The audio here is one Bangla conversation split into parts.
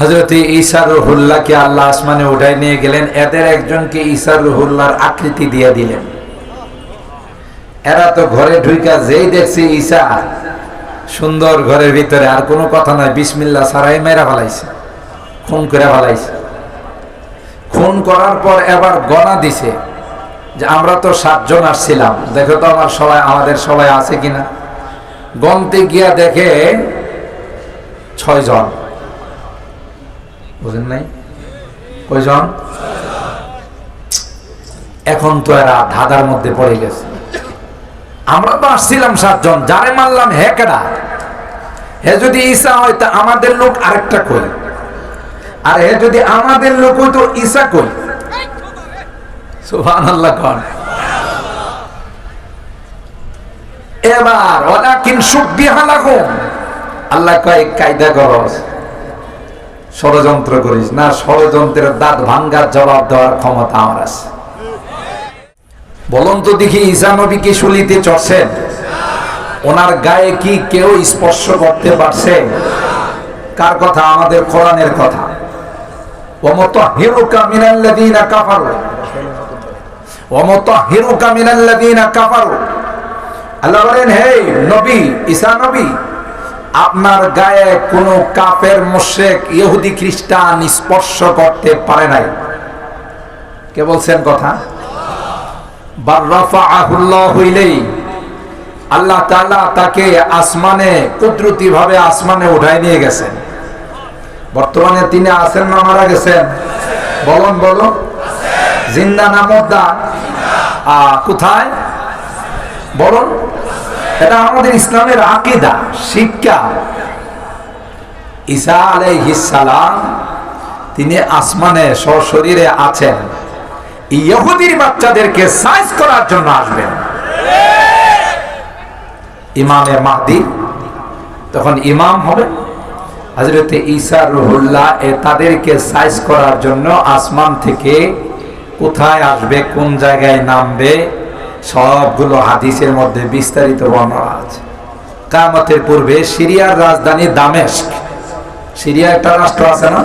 হজরত ঈসার রুহুল্লাহকে আল্লাহ আসমানে উঠাই নিয়ে গেলেন। এদের একজনকে ঈসার রুহুল্লাহর আকৃতি দিয়ে দিলেন। এরা তো ঘরে ঢুইকা যেই দেখছে ঈসা, সুন্দর ঘরের ভিতরে। আর কোনো কথা নয় বিসমিল্লা সারাই মেরা ফেলাইছে, খুন করে ফেলাইছে। খুন করার পর এবার গনা দিছে যে আমরা তো সাতজন আসছিলাম। দেখো তো আমার সবাই, আমাদের সবাই আছে কিনা? গনতে গিয়া দেখে ছয় জন বুঝেন নাই? কয়জন? এখন তো এরা ধাঁধার মধ্যে পড়ে গেছে। আমরা তো আসছিলাম সাতজন, যারে মারলাম হে কেডা? হে যদি ঈসা হয় তা আমাদের লোক আরেকটা কই? আর হে যদি আমাদের লোক হইতো ঈসা কই? সুবহানাল্লাহ কোন। এবার ওলাকিন সুবিহা লাগুম আল্লাহ কয়েক কায়দা করস। ষড়যন্ত্র করিস। না, ষড়যন্ত্রের দাঁত ভাঙ্গার জবাব দেওয়ার ক্ষমতা আমার আছে। বলুন দেখি, ঈসা কি শুলিতে চড়ছেন? ওনার গায়ে কি কেউ স্পর্শ করতে পারছে? কার কথা? আমাদের কোরআনের কথা। ওমতাহিরুকা মিনাল্লাযীনা কাফারু। ওমতাহিরুকা মিনাল্লাযীনা কাফারু। আল্লাহ বলেন, হে নবী, ঈসা নবী আপনার গায়ে কোনো কাপের মুশরিক, ইহুদি, খ্রিস্টান স্পর্শ করতে পারে নাই। কে বলছেন কথা? আল্লাহ তাআলা তাকে আসমানে কুদরতি ভাবে আসমানে উঠাই নিয়ে গেছেন। বর্তমানে তিনি আছেন না মারা গেছেন? বলুন বলুন। জিন্দা না মুদ্দা? কোথায়? বলুন। এটা আমাদের ইসলামের আকিদা, শিক্ষা। ঈসা আলাইহিস সালাম, তিনি আসমানে সশরীরে আছেন। ইহুদির বাচ্চাদেরকে সাইজ করার জন্য আসবেন। ইমামে মাহদি, তখন ইমাম হবে। হজরতে ঈসা রুহুল্লাহ এ তাদেরকে সাইজ করার জন্য আসমান থেকে কোথায় আসবে, কোন জায়গায় নামবে সবগুলো হাদিসের মধ্যে বিস্তারিত বর্ণনা আছে। কামতের পূর্বে সিরিয়ার রাজধানী দামেস্ক। সিরিয়া একটা রাষ্ট্র আছে না?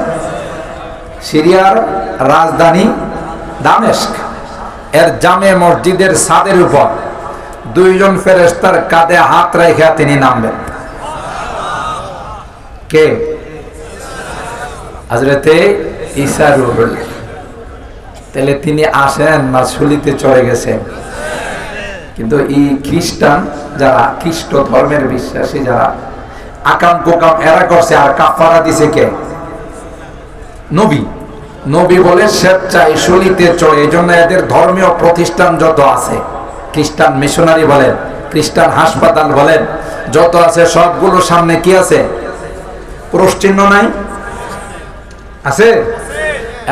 সিরিয়ার রাজধানী দামেস্ক। এর জামে মসজিদের ছাদের উপর দুইজন ফেরেস্তার কাঁধে হাত রেখে তিনি নামবেন। কে? হাজরতে ঈসা রুহুল। তাহলে তিনি আসেন না শুলিতে চলে গেছেন। কিন্তু এই খ্রিস্টান যারা খ্রিস্ট ধর্মের বিশ্বাসী, যারা আকাম কোকাম এরা করছে, আর কাফারা দিছে কে? নবী। নবী বলে স্বেচ্ছায় শলিতে চড়ে এই জন্য এদের ধর্মীয় প্রতিষ্ঠান যত আছে, খ্রিস্টান মিশনারি বলেন, খ্রিস্টান হাসপাতাল বলেন, যত আছে সবগুলোর সামনে কি আছে? প্রশ্চিহ্ন নাই? আছে?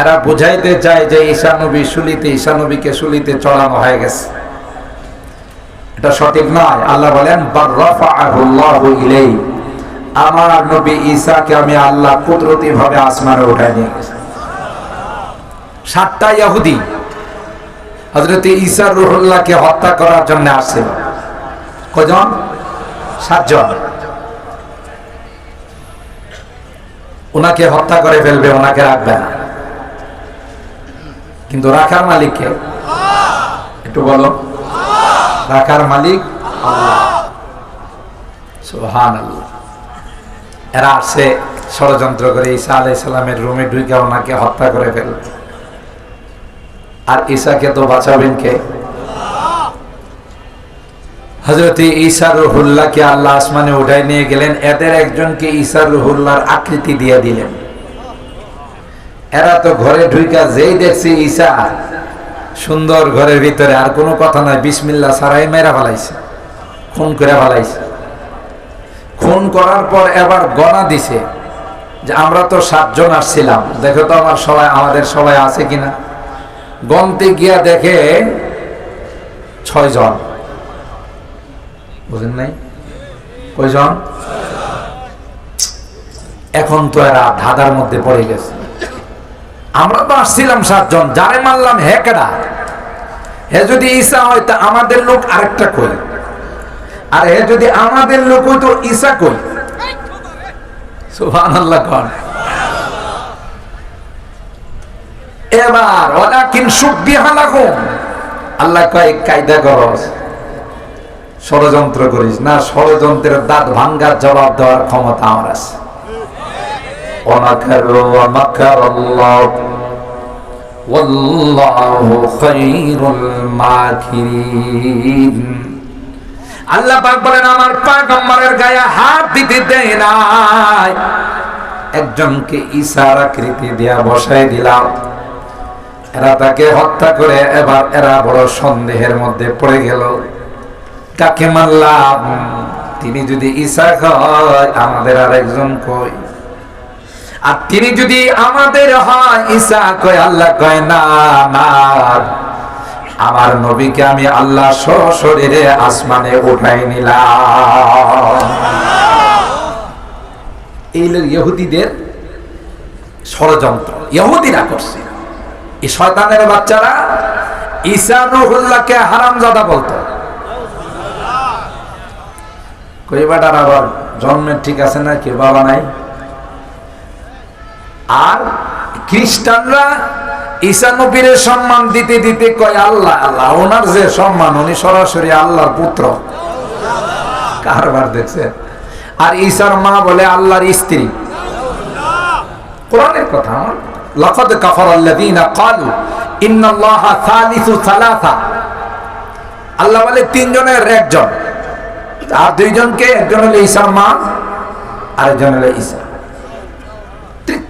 এরা বুঝাইতে চায় যে ঈশানবী শুলিতে ঈশানবীকে শুলিতে চড়ানো হয়ে গেছে। এটা সঠিক নয়। আল্লাহ বলেন আমার নবী ঈসাকে আমি আল্লাহ কুদরতি ভাবে আসমানে উঠাই নিয়ে সাতটা ইহুদি হজরত ঈসার রুহুল্লাহকে হত্যা করার জন্য আসছিল। কজন সাতজন। ওনাকে হত্যা করে ফেলবে ওনাকে রাখবে না। কিন্তু রাখার মালিককে? একটু বলো। রাখার মালিক এরা আসছে ষড়যন্ত্র করে ঈসা আলাইসালামের রুমে ঢুকে ওনাকে হত্যা করে ফেল। আর ঈসাকে তো বাঁচাবেন কে? হজরত ঈসা রুহুল্লাহকে আল্লাহ আসমানে উঠাই নিয়ে গেলেন। এদের একজনকে ঈসা রুহুল্লাহর আকৃতি দিয়ে দিলেন। এরা তো ঘরে ঢুইকা যেই দেখছে ঈসা সুন্দর ঘরের ভিতরে আর কোনো কথা নয় বিসমিল্লা সারাই মেরা ফেলাইছে। খুন করে ফেলাইছে। খুন করার পর এবার গনা দিছে যে আমরা তো সাতজন আসছিলাম। দেখো তো আমার সবাই, আমাদের সবাই আছে কিনা? গনতে গিয়া দেখে ছয় জন বুঝেন নাই? কয়জন? এখন তো এরা ধাঁধার মধ্যে পড়ে গেছে। আমরা তো আসছিলাম সাতজন, যারে মারলাম হে কেডা? হে যদি ঈসা হয় তা আমাদের লোক আরেকটা কই? আর হে যদি আমাদের লোক হইতো ঈসা কই? সুবহানাল্লাহ কোন। এবার ওরা কিন সুব্বি হালাকুম আল্লাহ কয়, কায়দা করস। ষড়যন্ত্র করিস না, ষড়যন্ত্রের দাঁত ভাঙ্গার জবাব দেওয়ার ক্ষমতা আমার আছে। ومكروا ومكر الله والله خير الماكرين আল্লাহ পাক বলেন আমার পাগম্বরের গায়ে হাত দিতে দেয় নাই একজনকে ইশারা কৃতি দিয়া বসাই দিলাম এরা তাকে হত্যা করে এবার এরা বড় সন্দেহের মধ্যে পড়ে গেল কাকে মারলাম তিনি যদি ঈসা হয় আমাদের আর একজন কই আর তিনি যদি আমাদের হয়, ঈসা কয়, আল্লাহ কয়, না না। আমার নবীকে আমি আল্লাহ সশরীরে, আসমানে উঠাই নিলাম। এই ইহুদিদের ষড়যন্ত্র, ইহুদিরা করছে। এই শয়তানের বাচ্চারা ঈসা রুহুল্লাহকে হারামজাদা বলতো। কই বেটার আবার জন্মের ঠিক আছে না কি বাবা নাই? আর খ্রিস্টানরা ঈসা নবীর সম্মান দিতে দিতে কয়, আল্লাহ আল্লাহ, ওনার যে সম্মান, উনি সরাসরি আল্লাহর পুত্র। কারবার দেখছে। আর ঈসার মা বলে, আল্লাহর স্ত্রী। কোরআনের কথা আমার। লাকাদ কাফার আল্লাযীনা ক্বালু, ইন্নাল্লাহা সালিসু সালাসা। আল্লাহ বলে, তিনজনের একজন। আর দুইজনকে, একজন হলো ঈসার মা, আরেকজন হলো ঈসা।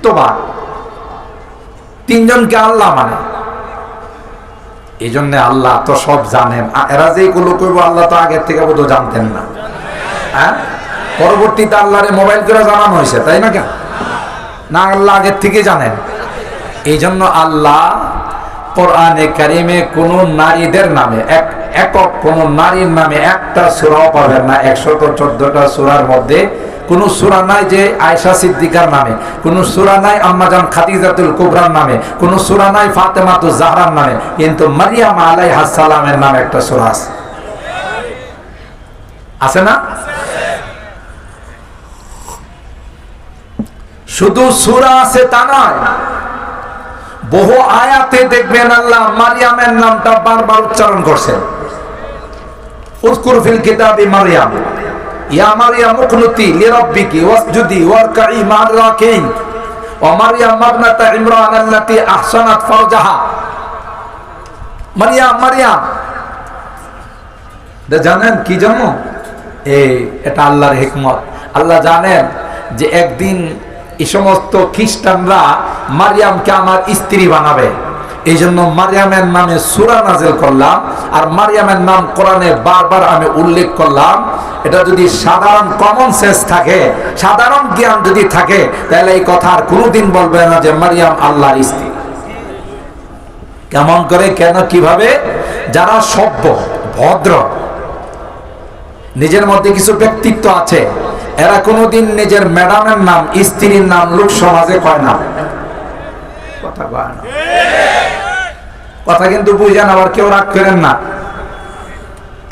তৃতীয়বার তিনজনকে আল্লাহ মানে। এই জন্য আল্লাহ তো সব জানেন। এরা যে এগুলো করব আল্লাহ তো আগের থেকে বোধ জানতেন না। হ্যাঁ? পরবর্তীতে আল্লাহরে মোবাইল করে জানানো হয়েছে, তাই না কেন? না, আল্লাহ আগের থেকে জানেন। এই জন্য আল্লাহ কোরআনে কারিমে কোন নারীদের নামে, এক, একক কোন নারীর নামে একটা সুরাও পাবেন না। একশত চোদ্দটা সুরার মধ্যে কোন সুরা নাই যে আয়সা সিদ্দিকার নামে, কোন সুরা নাই আম্মাজান খাদিজাতুল কুবরার নামে, কোন সুরা নাই ফাতেমাতু জাহরার নামে, কিন্তু মারিয়াম আলাইহাস সালামের নামে একটা সুরা আছে। আছে না? শুধু সুরা আছে তা নয়, বহু আয়াতে দেখবেন আল্লাহ মারিয়ামের নামটা বারবার উচ্চারণ করছেন। উযকুর ফিল কিতাবি মারিয়াম। ইয়া মাবনাতা ইমরান জানেন কি জন্য এই এটা আল্লাহর হিকমত। আল্লাহ জানেন যে একদিন এই সমস্ত খ্রিস্টানরা মারিয়ামকে আমার স্ত্রী বানাবে। এই জন্য মারিয়ামের নামে সুরা নাজেল করলাম। আর মারিয়ামের নাম কোরআনে বারবার আমি উল্লেখ করলাম। এটা যদি সাধারণ কমন সেন্স থাকে, সাধারণ জ্ঞান যদি থাকে, তাহলে এই কথা আর কোনোদিন বলবে না যে মারিয়াম আল্লাহর স্ত্রী। কেমন করে, কেন, কীভাবে? যারা সভ্য, ভদ্র, নিজের মধ্যে কিছু ব্যক্তিত্ব আছে, এরা কোনোদিন নিজের ম্যাডামের নাম, স্ত্রীর নাম লোক সমাজে কয় না? কথা কয় না। কথা কিন্তু বুঝেন, আবার কেউ রাগ করেন না।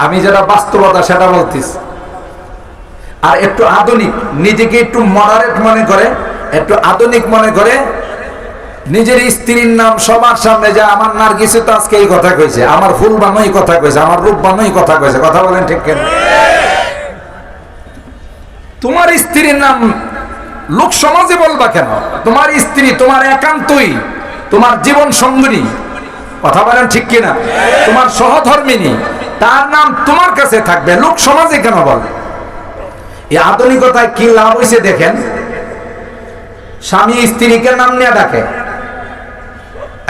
আমি যেটা বাস্তবতা, সেটা বলতেছি। আর একটু আধুনিক, নিজেকে একটু মডারেট মনে করে, একটু আধুনিক মনে করে, নিজের স্ত্রীর নাম সবার সামনে যে আমার নার্গিসে তো আজকে এই কথা কইছে, আমার ফুল বানোই কথা কইছে, আমার রূপ বানোই কথা কইছে, কথা বলেন ঠিক কেন? তোমার স্ত্রীর নাম লোক সমাজে বলবা কেন? তোমার স্ত্রী তোমার একান্তই, তোমার জীবন সঙ্গিনী কথা বলেন ঠিক কিনা? তোমার সহধর্মিনী, তার নাম তোমার কাছে থাকবে। লোক সমাজে কেন বল? এই আধুনিকতায় কি লাভ হয়েছে দেখেন? স্বামী স্ত্রীকে নাম নিয়ে ডাকে।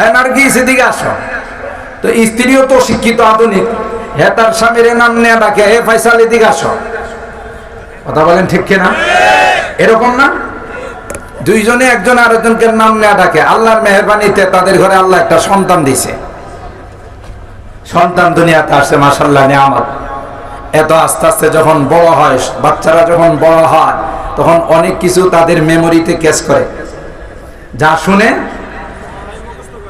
এনার্জি সেদিকে আসো। তো স্ত্রীও তো শিক্ষিত আধুনিক। হে তার স্বামীর নাম নিয়ে ডাকে। হে ফাইসাল এদিকে আসো। কথা বলেন ঠিক কিনা? এরকম না? দুইজনে একজন আরেকজনকে নাম নেওয়া ডাকে। আল্লাহর মেহরবানিতে তাদের ঘরে আল্লাহ একটা সন্তান দিছে। সন্তান দুনিয়াতে আসছে মাসাল্লাহ নিয়ামত। এত আস্তে আস্তে যখন বড় হয়, বাচ্চারা যখন বড় হয়, তখন অনেক কিছু তাদের মেমোরিতে ক্যাচ করে। যা শুনে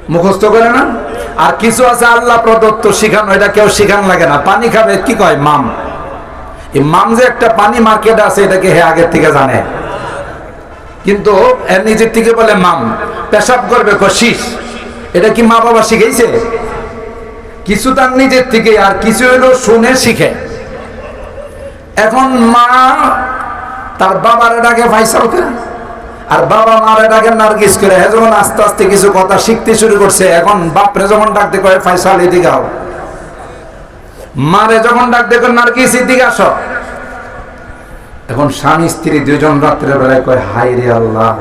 মুখস্থ করে না? আর কিছু আছে আল্লাহ প্রদত্ত শিখানো, এটা কেউ শিখান লাগে না। পানি খাবে, কি কয়? মাম। এই মাম যে একটা পানি মার্কেট আছে, এটাকে হে আগের থেকে জানে। কিন্তু এর নিজের থেকে বলে মাম। পেশাব করবে শীষ এটা কি মা বাবা শিখেছে কিছু তার নিজের থেকে আর কিছু হলো শুনে শিখে। এখন মা তার বাবার ডাকে ফাইসাল করে আর বাবা মারে ডাকে নার্গিস করে হ্যাঁ যখন আস্তে আস্তে কিছু কথা শিখতে শুরু করছে, এখন বাপরে যখন ডাকতে কয় ফাইসাল এদিকে আও। মারে যখন ডাক দেখো, নার্গিস, এদিকে আসো। এখন স্বামী, স্ত্রী দুজন রাত্রের বেলায় কয় হাই রে আল্লাহ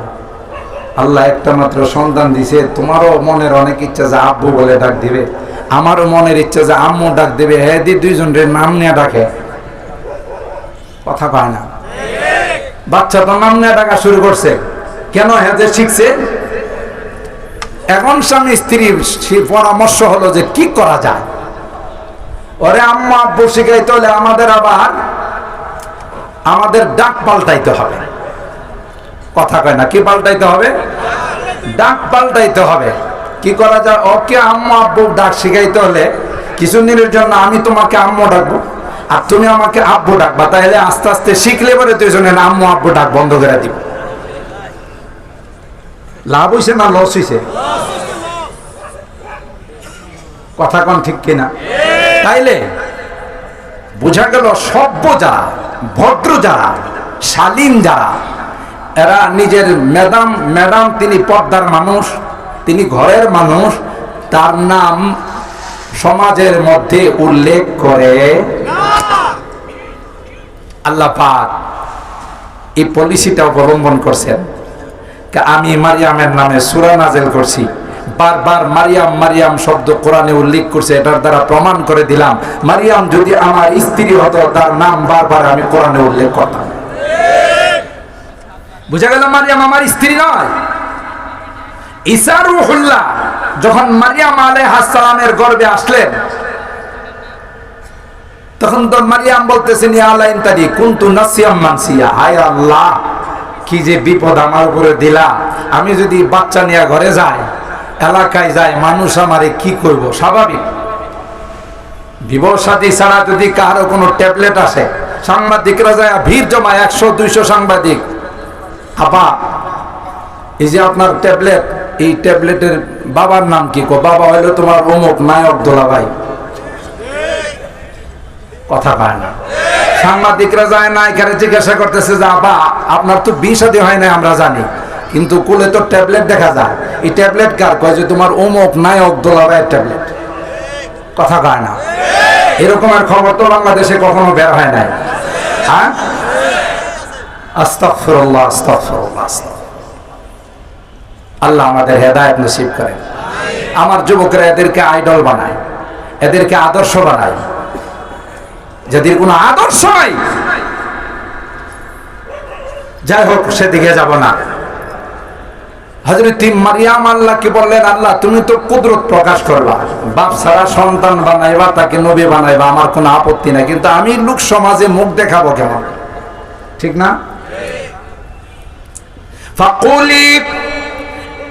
আল্লাহ একটা মাত্র সন্তান দিছে, তোমারও মনের অনেক ইচ্ছা যে আব্বু বলে ডাক দিবে। আমারও মনের ইচ্ছা যে আম্মু ডাক দেবে হ্যাঁ দি দুইজন রে নাম নিয়ে ডাকে। কথা পায় না। বাচ্চা তো নাম নিয়ে ডাকা শুরু করছে। কেন হ্যাঁ শিখছে? এখন স্বামী স্ত্রীর পরামর্শ হলো যে কি করা যায়? ওরে আম্মা, আব্বু শিখাইতে হলে আমাদের আবার আমাদের ডাক পাল্টাইতে হবে। কথা কয় না, কি পাল্টাইতে হবে? ডাক পাল্টাইতে হবে। কি করা যায়? ওকে আম্মু, আব্বু ডাক শিখাইতে হলে কিছুদিনের জন্য আমি তোমাকে আম্মু ডাকবো আর তুমি আমাকে আব্বু ডাকবা। তাহলে আস্তে আস্তে শিখলে পরে দুইজনের আম্মু, আব্বু ডাক বন্ধ করে দিব। লাভ হইছে না লস হইছে? কথা কোন ঠিক কিনা? তাইলে বোঝা গেল সভ্য যারা, ভদ্র যারা, শালীন যারা, এরা নিজের ম্যাডাম ম্যাডাম তিনি পর্দার মানুষ তিনি ঘরের মানুষ, তার নাম সমাজের মধ্যে উল্লেখ করে। আল্লাহ পাক এই পলিসিটা অবলম্বন করছেন। আমি মারিয়ামের নামে সুরা নাজেল করছি। বারবার মারিয়াম মারিয়াম শব্দ কোরআনে উল্লেখ করছে, এটার দ্বারা প্রমাণ করে দিলাম। মারিয়াম যদি আমার স্ত্রী হতো, তার নাম বারবার আমি কোরআনে উল্লেখ করতাম। বুঝা গেল মারিয়াম আমার স্ত্রী নয়? ঈসা রুহুল্লাহ যখন মারিয়াম আলাইহিস সালামের গর্ভে আসলেন, তখন তো মারিয়াম বলতেছেন আল্লাহ ইনতাদি কুনতু নাসিয়াম মানসিয়া। হায় আল্লাহ, কি যে বিপদ আমার উপরে দিলা। আমি যদি বাচ্চা নিয়ে ঘরে যাই, এলাকায় যাই, মানুষ আমারে কি করব? স্বাভাবিক। বিবাহ সাথী ছাড়া যদি কারও কোনো ট্যাবলেট আসে, সাংবাদিকরা যায়, ভিড় জমায় একশো, দুইশো সাংবাদিক। আপা এই যে আপনার ট্যাবলেট এই ট্যাবলেটের বাবার নাম কি? কো, বাবা হইল তোমার অমুক নায়ক দোলা ভাই কথা পায় না। সাংবাদিকরা যায় না, এখানে জিজ্ঞাসা করতেছে যে আপা আপনার তো বিষ আদি হয় না আমরা জানি। কিন্তু কুলে তো ট্যাবলেট দেখা যায়। এই ট্যাবলেট কার? কয় যে, তোমার অমুক নায়ক দোলা ভাইয়ের ট্যাবলেট। কথা কয় না। এরকমের খবর তো বাংলাদেশে কখনো বের হয় নাই। হ্যাঁ? আস্তাগফিরুল্লাহ আস্তাগফিরুল্লাহ আস্তাগফিরুল্লাহ। আল্লাহ আমাদের হেদায়েত নসিব করেন। আমার যুবকরা এদেরকে আইডল বানায় এদেরকে আদর্শ বানায়। যাদের কোনো আদর্শ নাই যাই হোক সেদিকে যাব না। হজরত মারিয়াম আল্লাহ কি বললেন আল্লাহ তুমি তো কুদরত প্রকাশ করবা বাপ ছাড়া সন্তান বানাইবা তাকে নবী বানাইবা আমার কোনো আপত্তি নাই। কিন্তু আমি লোক সমাজে মুখ দেখাবো কেমন? ঠিক না?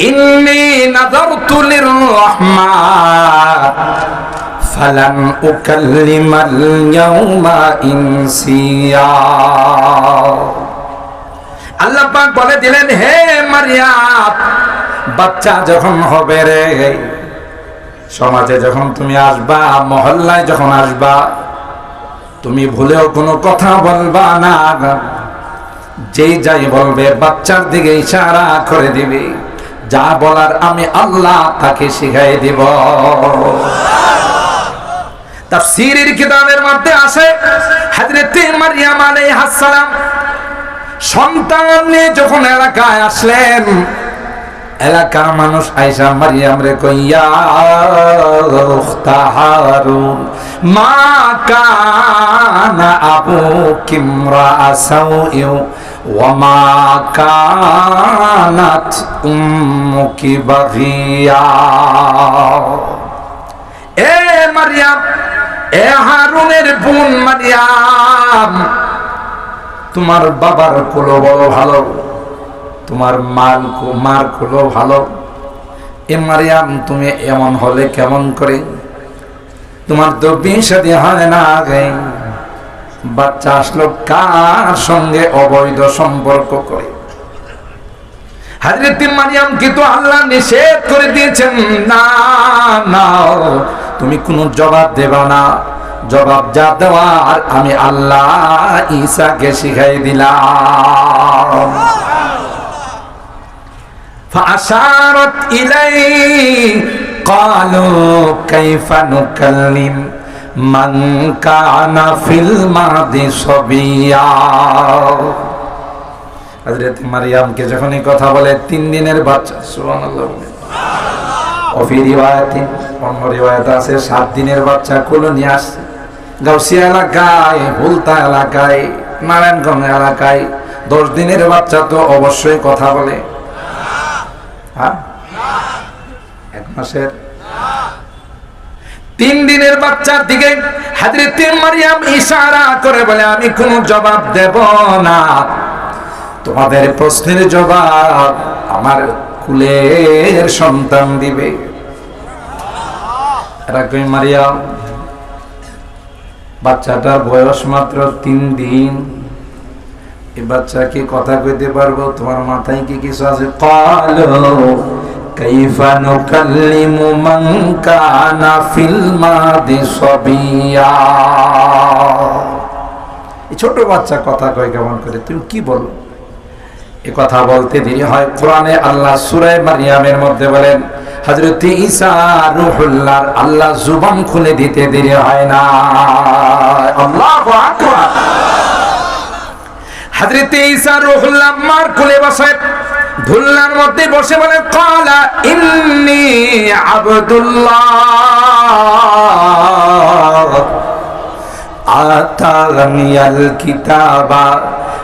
ইন্নি নাযারতু লিররহমান, ফালান উকাল্লিমাল ইয়াউমা ইনসিয়া। বলে দিলেন, হে মারিয়াম, বাচ্চা যখন হবে রে, সমাজে যখন তুমি আসবা, মহল্লায় যখন আসবা, তুমি ভুলেও কোনো কথা বলবা না। যেই যাই বলবে, বাচ্চার দিকে ইশারা করে দিবে। যা বলার আমি আল্লাহ তাকে শিখাই দিব। তাফসীরের কিতাবের মধ্যে আসে হযরত মারিয়াম আলাইহিস সালাম সন্তান যখন এলাকায় আসলেন, এলাকার মানুষ আইসা মারিয়াম রে কইয়া হারুন মা কানা আবু কিমরা আসাউইউ ওয়া কানাত উম্মুকি বাগিয়া। এ মারিয়াম, এ হারুনের বোন মারিয়াম, তোমার বাবার কোলো বড় ভালো, তোমার মার কু- মার কুলো ভালো। এ মারিয়াম, তুমি এমন হলে কেমন করে? তোমার তো বিংশতি হয় না আগে বাচ্চা আসলো কার সঙ্গে অবৈধ সম্পর্ক করে হাজরত মারিয়াম কিন্তু আল্লাহ নিষেধ করে দিয়েছেন না না তুমি কোনো জবাব দেবা না জবাব যা দেওয়ার আমি আল্লাহ ঈসাকে শিখাই দিলাম فأشارت إليه قالوا كيف نكلم মান কানা ফিল মাদি সবিয়া। হযরত মারিয়ামকে যখন কথা বলে, তিন দিনের বাচ্চা অফি রিওয়ায়াতে, অন্য রিওয়ায়াতে আছে, সাত দিনের বাচ্চা, কুলো নিয়ে আসছে। গাউসিয়া এলাকায়, হুলতা এলাকায়, নারায়ণগঞ্জ এলাকায় দশ দিনের বাচ্চা তো অবশ্যই কথা বলে। হ্যাঁ? এক মাসের তিন দিনের বাচ্চার দিকে ইশারা করে বলে, আমি কোনো জবাব দেব না। তোমাদের প্রশ্নের জবাব আমার কুলের সন্তান দিবে। মারিয়াম, বাচ্চাটার বয়স মাত্র তিন দিন। এ বাচ্চা কি কথা কইতে পারব? তোমার মাথায় কি কিছু আছে? কালো। নুকাল্লিমু মান কানা ফিল মাদি সাবিয়া এই ছোট বাচ্চা কথা কয় কেমন করে? তুমি কি বলো? এ কথা বলতে দেরি হয়। কোরআনে আল্লাহ সূরা মারিয়ামের মধ্যে বলেন, হযরত ঈসা রূহুল্লাহর আল্লাহ জুবান খুলে দিতে দেরি হয় না। আল্লাহু আকবার। হযরত ঈসা রূহুল্লাহ মার কোলে বসে ধুল্লার মধ্যে বসে বলে, কালা ইন্নি আবদুল্লাহ। আতানিয়াল কিতাবা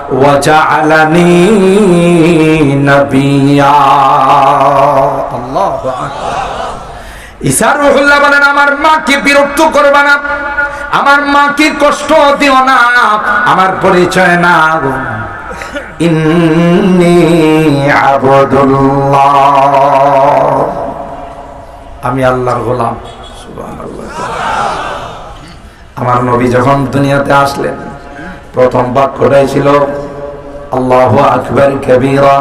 ওয়াজআলানি নবিয়া। আল্লাহু আকবার। ঈসা রূহুল্লাহ বলেন, আমার মাকে বিরক্ত করবে না। আমার মাকে কষ্ট দিও না। আমার পরিচয় না আমি আল্লাহর গোলাম সুবহানাল্লাহ আমার নবী যখন দুনিয়াতে আসলেন প্রথম বাক্যটাই ছিল আল্লাহু আকবার কবীরা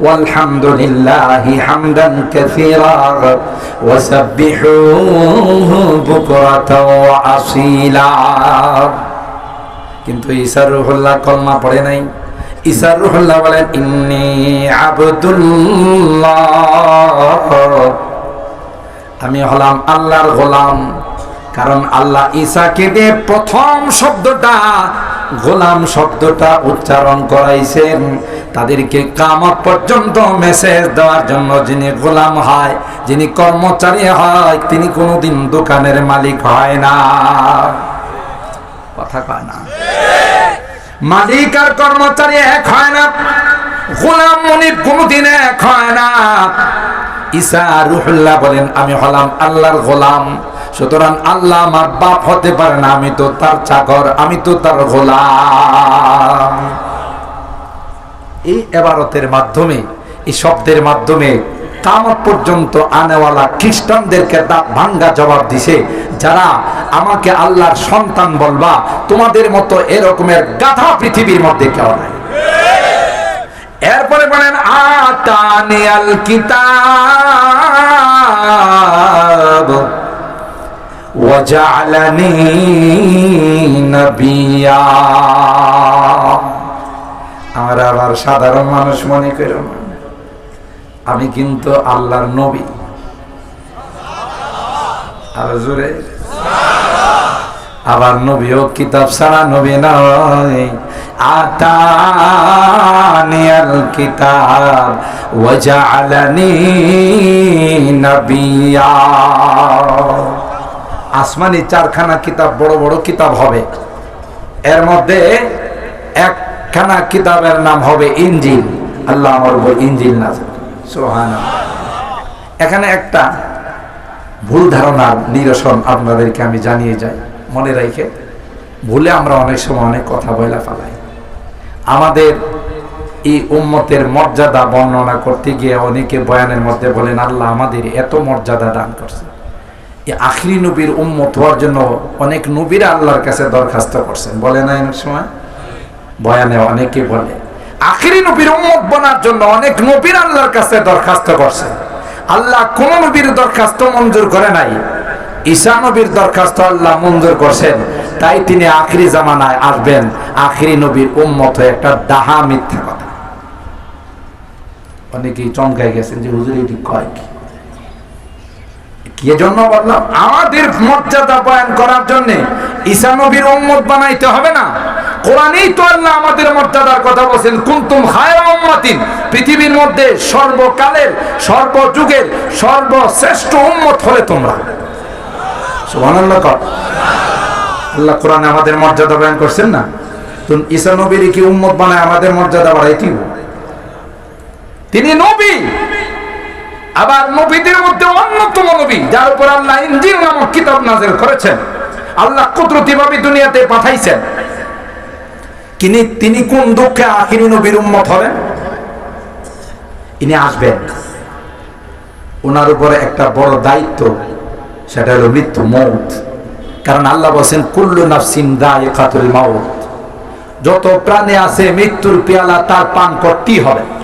والحمد لله حمدا كثيرا وسبحوه بكرة وأصيلا কিন্তু ঈসার রুহুল্লাহ কলমা পড়ে নাই ঈসার রুহুল্লাহ বলেন, ইন্নি আবদুল্লাহ। আমি হলাম আল্লাহর গোলাম, কারণ আল্লাহ ঈসাকে দিয়ে প্রথম শব্দটা, গোলাম শব্দটা উচ্চারণ করাইছেন। তাদেরকে কামত পর্যন্ত মেসেজ দেওয়ার জন্য যিনি গোলাম হয়, যিনি কর্মচারী হয়, তিনি কোনোদিন দোকানের মালিক হয় না। কথা কয় না। মালিক আর কর্মচারী এক হয় না, গোলাম মনির কোনোদিন এক হয় না। ঈসা রুহুল্লাহ বলেন, আমি হলাম আল্লাহর গোলাম, সুতরাং আল্লাহ আমার বাপ হতে পারে না, আমি তো তার চাকর, আমি তো তার গোলাম। এই এবারতের মাধ্যমে, এই শব্দের মাধ্যমে কামত পর্যন্ত আনেওয়ালা খ্রিস্টানদেরকে ভাঙ্গা জবাব দিছে, যারা আমাকে আল্লাহর সন্তান বলবা, তোমাদের মতো এরকমের গাধা পৃথিবীর মধ্যে কেউ নাই। এরপরে বলেন আতানিয়াল কিতাব ওয়াজআলানি নবিয়া। আমরা আবার সাধারণ মানুষ মনে করো আমি কিন্তু আল্লাহর নবী। আর জোরে। আবার নবীও কিতাব ছাড়া নবী নয়। আতানিয়াল কিতাব, ওয়াজআলানি নবিয়া। আসমানি চারখানা কিতাব বড় বড় কিতাব হবে। এর মধ্যে একখানা কিতাবের নাম হবে ইঞ্জিল। আল্লাহ আমার বই ইঞ্জিল না সোহানা এখানে একটা ভুল ধারণার নিরসন আপনাদেরকে আমি জানিয়ে যাই। মনে রেখে ভুলে আমরা অনেক সময় অনেক কথা বলে ফেলাই। আমাদের এই উম্মতের মর্যাদা বর্ণনা করতে গিয়ে অনেকে বয়ানের মধ্যে বলেন, আল্লাহ আমাদের এত মর্যাদা দান করছে। এই আখরি নবীর উম্মত হওয়ার জন্য অনেক নবীরা আল্লাহর কাছে দরখাস্ত করছেন। বলে না অনেক সময়? বয়ানে অনেকে বলে, আখিরি নবীর উম্মত বনার জন্য অনেক নবীর আল্লাহর কাছে দরখাস্ত করছে। আল্লাহ কোন নবীর দরখাস্ত মঞ্জুর করে নাই। ঈসা নবীর দরখাস্ত আল্লাহ মঞ্জুর করছেন। তাই তিনি আখিরি জামানায় আসবেন। আখিরি নবীর উম্মত একটা ডাহা মিথ্যা কথা। অনেকেই চমকাই গেছেন যে, হুজুর, এটি কয় কি? কি জন্য বললাম, আমাদের মর্যাদা বয়ান করার জন্য ঈসা নবীর উম্মত বানাইতে হবে না। কোরআনেই তো আল্লাহ আমাদের মর্যাদার কথা বলছেন, কুন্তুম খায়রা উম্মাতিন। পৃথিবীর মধ্যে সর্বকালের, সর্বযুগের, সর্বশ্রেষ্ঠ উম্মত হলে তোমরা। আল্লাহ কোরআনে আমাদের মর্যাদা করছেন না? নবীর কি উম্মত বানায় আমাদের মর্যাদা বাড়াইতে হবে? তিনি নবী। আবার নবীদের মধ্যে অন্যতম নবী, যার উপর আল্লাহ ইনজিল নামক কিতাব নাযিল করেছেন। আল্লাহ কুদরতিভাবে দুনিয়াতে পাঠাইছেন। তিনি তিনি কোন দুঃখে আখিরি নবীর উম্মত হবেন? ইনি আসবেন। ওনার উপরে একটা বড় দায়িত্ব সেটা হলো মৃত্যু, মৌত। কারণ আল্লাহ বলছেন, কুল্লু নাফসিন দায়িকাতুল মাউত। যত প্রাণে আছে মৃত্যুর পেয়ালা, তার পান করতেই হবে।